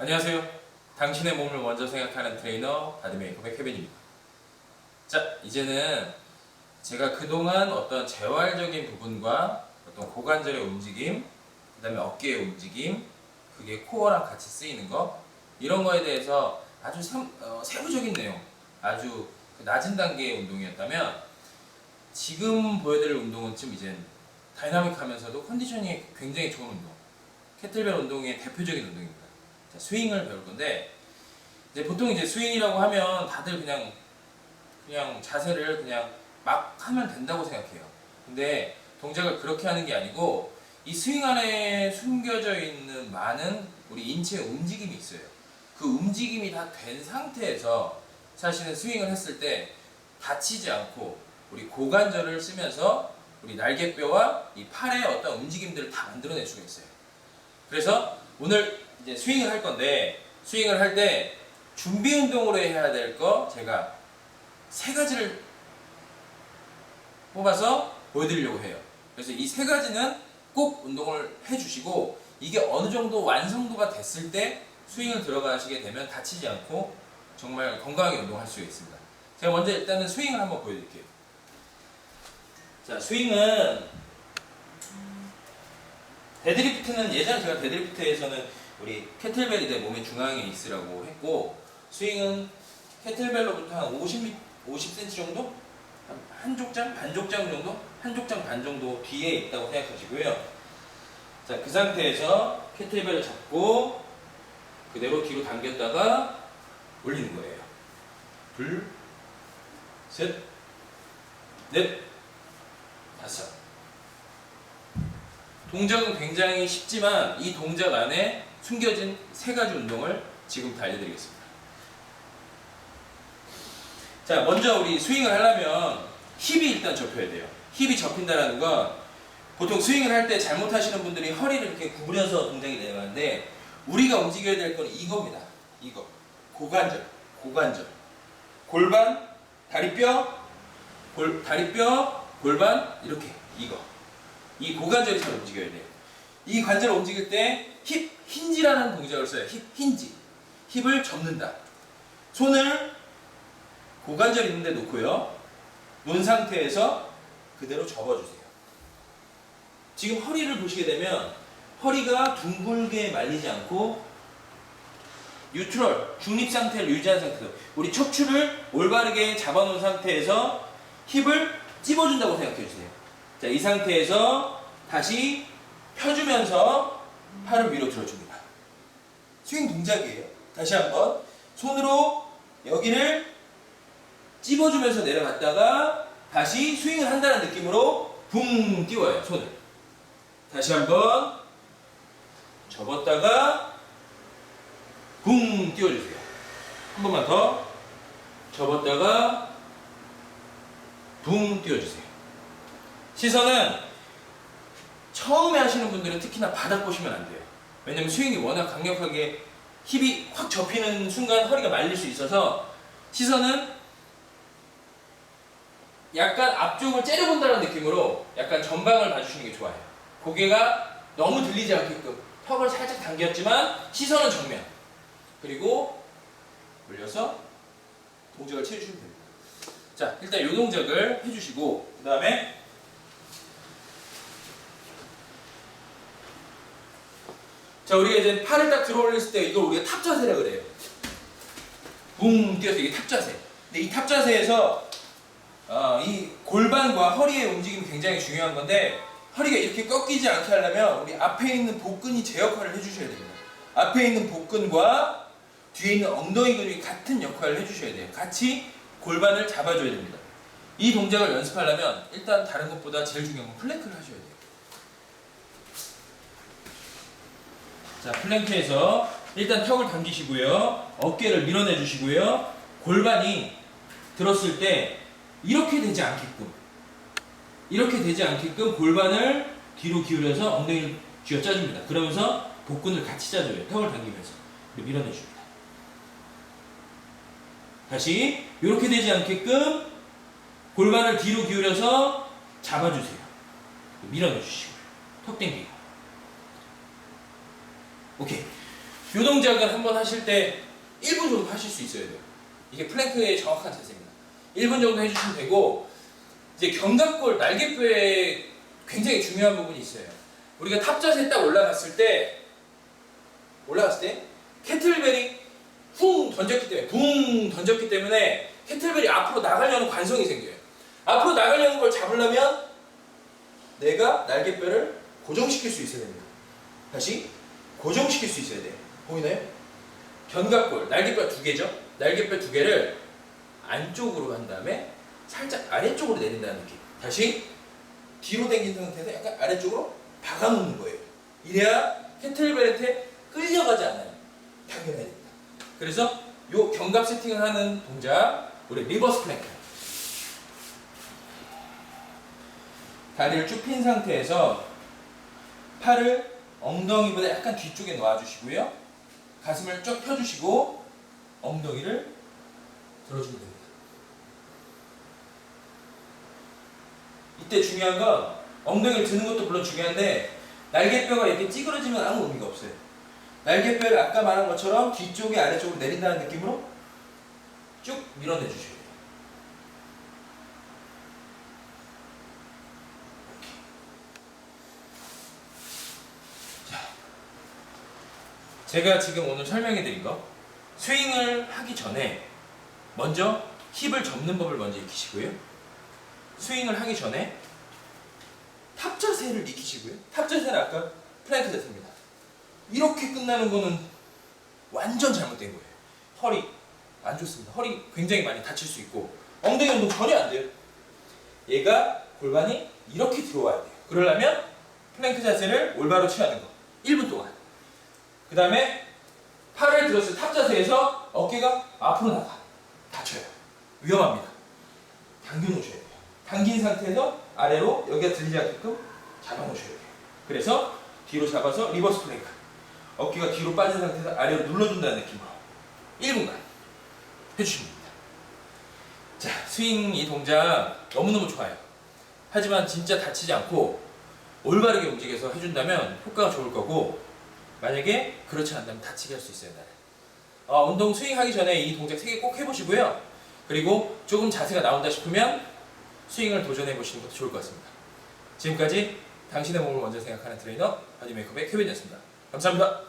안녕하세요. 당신의 몸을 먼저 생각하는 트레이너 바디메이커의 케빈입니다. 자, 이제는 제가 그동안 어떤 재활적인 부분과 어떤 고관절의 움직임, 그 다음에 어깨의 움직임, 그게 코어랑 같이 쓰이는 거, 이런 거에 대해서 아주 세, 어, 세부적인 내용, 아주 그 낮은 단계의 운동이었다면, 지금 보여드릴 운동은 좀 이제 다이나믹하면서도 컨디셔닝이 굉장히 좋은 운동, 캐틀벨 운동의 대표적인 운동입니다. 자, 스윙을 배울 건데, 이제 보통 이제 스윙이라고 하면 다들 그냥 그냥 자세를 그냥 막 하면 된다고 생각해요. 근데 동작을 그렇게 하는 게 아니고 이 스윙 안에 숨겨져 있는 많은 우리 인체의 움직임이 있어요. 그 움직임이 다 된 상태에서 사실은 스윙을 했을 때 다치지 않고 우리 고관절을 쓰면서 우리 날개뼈와 이 팔의 어떤 움직임들을 다 만들어낼 수가 있어요. 그래서 오늘 이제 스윙을 할 건데 스윙을 할 때 준비 운동으로 해야 될 거 제가 세 가지를 뽑아서 보여드리려고 해요. 그래서 이 세 가지는 꼭 운동을 해주시고 이게 어느 정도 완성도가 됐을 때 스윙을 들어가시게 되면 다치지 않고 정말 건강하게 운동할 수 있습니다. 제가 먼저 일단은 스윙을 한번 보여드릴게요. 자, 스윙은 데드리프트는 예전에 제가 데드리프트에서는 우리 캐틀벨이 내 몸의 중앙에 있으라고 했고 스윙은 캐틀벨로부터 한 50, 50cm 정도? 한, 한 족장? 반 족장 정도? 한 족장 반 정도 뒤에 있다고 생각하시고요. 자, 그 상태에서 캐틀벨을 잡고 그대로 뒤로 당겼다가 올리는 거예요. 둘, 셋, 넷, 다섯. 동작은 굉장히 쉽지만 이 동작 안에 숨겨진 세 가지 운동을 지금부터 알려드리겠습니다. 자, 먼저 우리 스윙을 하려면 힙이 일단 접혀야 돼요. 힙이 접힌다는 건 보통 스윙을 할 때 잘못하시는 분들이 허리를 이렇게 구부려서 동작이 내려가는데 우리가 움직여야 될 건 이겁니다. 이거. 고관절. 고관절. 골반, 다리뼈, 골, 다리뼈, 골반, 이렇게. 이거. 이 고관절이 잘 움직여야 돼요. 이 관절을 움직일 때 힙 힌지라는 동작을 써요. 힙 힌지. 힙을 접는다. 손을 고관절 있는 데 놓고요. 놓은 상태에서 그대로 접어주세요. 지금 허리를 보시게 되면 허리가 둥글게 말리지 않고 뉴트럴, 중립 상태를 유지한 상태로 우리 척추를 올바르게 잡아놓은 상태에서 힙을 찝어준다고 생각해 주세요. 자, 이 상태에서 다시 펴주면서 팔을 위로 들어줍니다. 스윙 동작이에요. 다시 한번 손으로 여기를 찝어주면서 내려갔다가 다시 스윙을 한다는 느낌으로 붕 띄워요 손을. 다시 한번 접었다가 붕 띄워주세요. 한 번만 더 접었다가 붕 띄워주세요. 시선은 처음에 하시는 분들은 특히나 바닥 보시면 안 돼요. 왜냐면 스윙이 워낙 강력하게 힙이 확 접히는 순간 허리가 말릴 수 있어서 시선은 약간 앞쪽을 째려본다는 느낌으로 약간 전방을 봐주시는 게 좋아요. 고개가 너무 들리지 않게끔 턱을 살짝 당겼지만 시선은 정면. 그리고 올려서 동작을 취해주시면 됩니다. 자, 일단 이 동작을 해주시고 그 다음에 자, 우리가 이제 팔을 딱 들어 올렸을 때 이걸 우리가 탑 자세라 그래요. 붕 뛰어서 이게 탑 자세. 근데 이 탑 자세에서 어, 이 골반과 허리의 움직임이 굉장히 중요한 건데 허리가 이렇게 꺾이지 않게 하려면 우리 앞에 있는 복근이 제 역할을 해주셔야 됩니다. 앞에 있는 복근과 뒤에 있는 엉덩이 근육이 같은 역할을 해주셔야 돼요. 같이 골반을 잡아줘야 됩니다. 이 동작을 연습하려면 일단 다른 것보다 제일 중요한 건 플랭크를 하셔야 돼요. 자, 플랭크에서 일단 턱을 당기시고요. 어깨를 밀어내 주시고요. 골반이 들었을 때 이렇게 되지 않게끔 이렇게 되지 않게끔 골반을 뒤로 기울여서 엉덩이를 쥐어 짜줍니다. 그러면서 복근을 같이 짜줘요. 턱을 당기면서 밀어내 줍니다. 다시 이렇게 되지 않게끔 골반을 뒤로 기울여서 잡아주세요. 밀어내 주시고 턱 당기고 오케이. 이 동작을 한번 하실 때 1분 정도 하실 수 있어야 돼요. 이게 플랭크의 정확한 자세입니다. 1분 정도 해주시면 되고 이제 견갑골 날개뼈에 굉장히 중요한 부분이 있어요. 우리가 탑자세 딱 올라갔을 때 올라갔을 때 캐틀벨이 쿵 던졌기 때문에 붕 던졌기 때문에 캐틀벨이 앞으로 나가려는 관성이 생겨요. 앞으로 나가려는 걸 잡으려면 내가 날개뼈를 고정시킬 수 있어야 됩니다. 다시 고정시킬 수 있어야 돼요. 보이나요? 견갑골 날개뼈 두 개죠. 날개뼈 두 개를 안쪽으로 한 다음에 살짝 아래쪽으로 내린다는 느낌. 다시 뒤로 당긴 상태에서 약간 아래쪽으로 박아놓는 거예요. 이래야 캐틀벨한테 끌려가지 않아요. 당겨내야 됩니다. 그래서 요 견갑 세팅을 하는 동작 우리 리버스 플랭크. 다리를 쭉 핀 상태에서 팔을 엉덩이보다 약간 뒤쪽에 놓아주시고요. 가슴을 쭉 펴주시고 엉덩이를 들어주면 됩니다. 이때 중요한 건 엉덩이를 드는 것도 물론 중요한데 날개뼈가 이렇게 찌그러지면 아무 의미가 없어요. 날개뼈를 아까 말한 것처럼 뒤쪽에 아래쪽으로 내린다는 느낌으로 쭉 밀어내 주셔야 돼요. 제가 지금 오늘 설명해 드린 거 스윙을 하기 전에 먼저 힙을 접는 법을 먼저 익히시고요. 스윙을 하기 전에 탑 자세를 익히시고요. 탑 자세는 아까 플랭크 자세입니다. 이렇게 끝나는 거는 완전 잘못된 거예요. 허리 안 좋습니다. 허리 굉장히 많이 다칠 수 있고 엉덩이 운동 전혀 안 돼요. 얘가 골반이 이렇게 들어와야 돼요. 그러려면 플랭크 자세를 올바로 취하는 거. 1분 동안. 그 다음에 팔을 들었을 탑 자세에서 어깨가 앞으로 나가. 다쳐요. 위험합니다. 당겨 놓으셔야 돼요. 당긴 상태에서 아래로 여기가 들리지 않게끔 잡아 놓으셔야 돼요. 그래서 뒤로 잡아서 리버스 플랭크. 어깨가 뒤로 빠진 상태에서 아래로 눌러준다는 느낌으로 1분간 해주시면 됩니다. 자, 스윙 이 동작 너무너무 좋아요. 하지만 진짜 다치지 않고 올바르게 움직여서 해준다면 효과가 좋을 거고 만약에 그렇지 않다면 다치게 할 수 있어요. 나를. 어, 운동 스윙하기 전에 이 동작 3개 꼭 해보시고요. 그리고 조금 자세가 나온다 싶으면 스윙을 도전해 보시는 것도 좋을 것 같습니다. 지금까지 당신의 몸을 먼저 생각하는 트레이너 바디 메이크업의 큐벤이었습니다. 감사합니다.